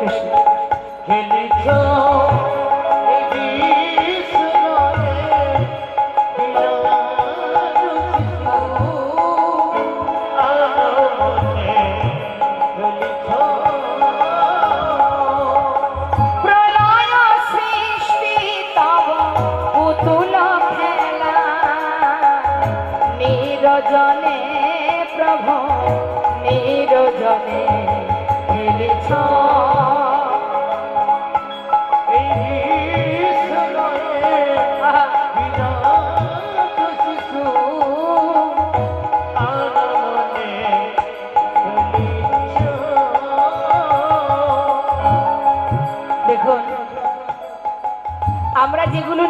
কৃষ্ণ খেলিছ নিরজনে প্রভু নিরজনে খেলিছ।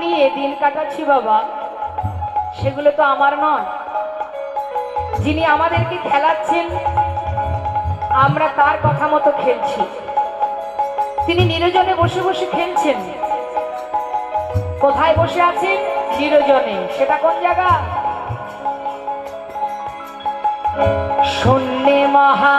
নিয়ে দিন কাটাচ্ছি বাবা। সেগুলো তো আমার নয়। যিনি আমাদেরকে খেলাচ্ছেন, আমরা তার কথা মতো খেলছি। তিনি নিরজনে বসে বসে খেলছেন। কোথায় বসে আছেন? নিরজনে সেটা কোন জায়গা? শূন্যে মহা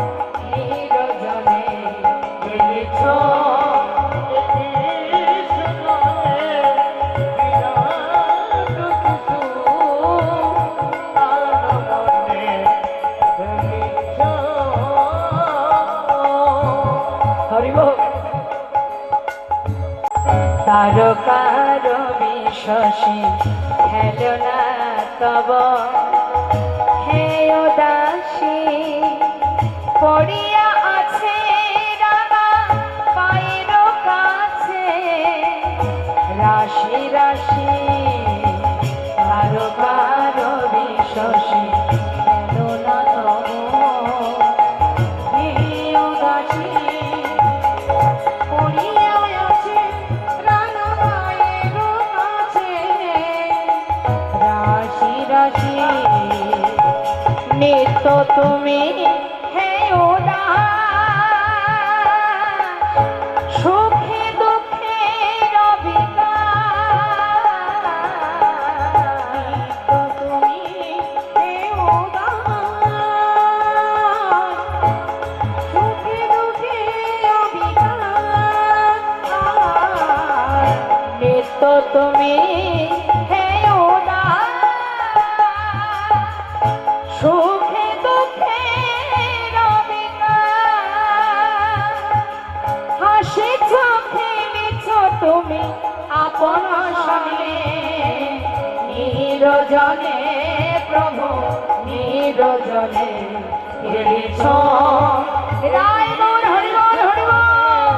তারকার বিশ্বসী খেল তব নিত্য তুমি হে উদাস, সুখে দুঃখে তুমি হে উদাস, সুখে দুঃখে। নিত্য তুমি তুমি আপন সামনে নিরজনে প্রভু, নিরজনে খেলিছ রায় গৌর হরিবল হরিবল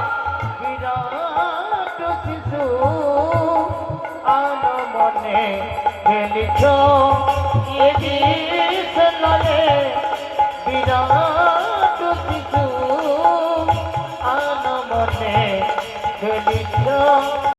বিরাট শিশু আনমনে খেলিছ এ বিষ্ণুরে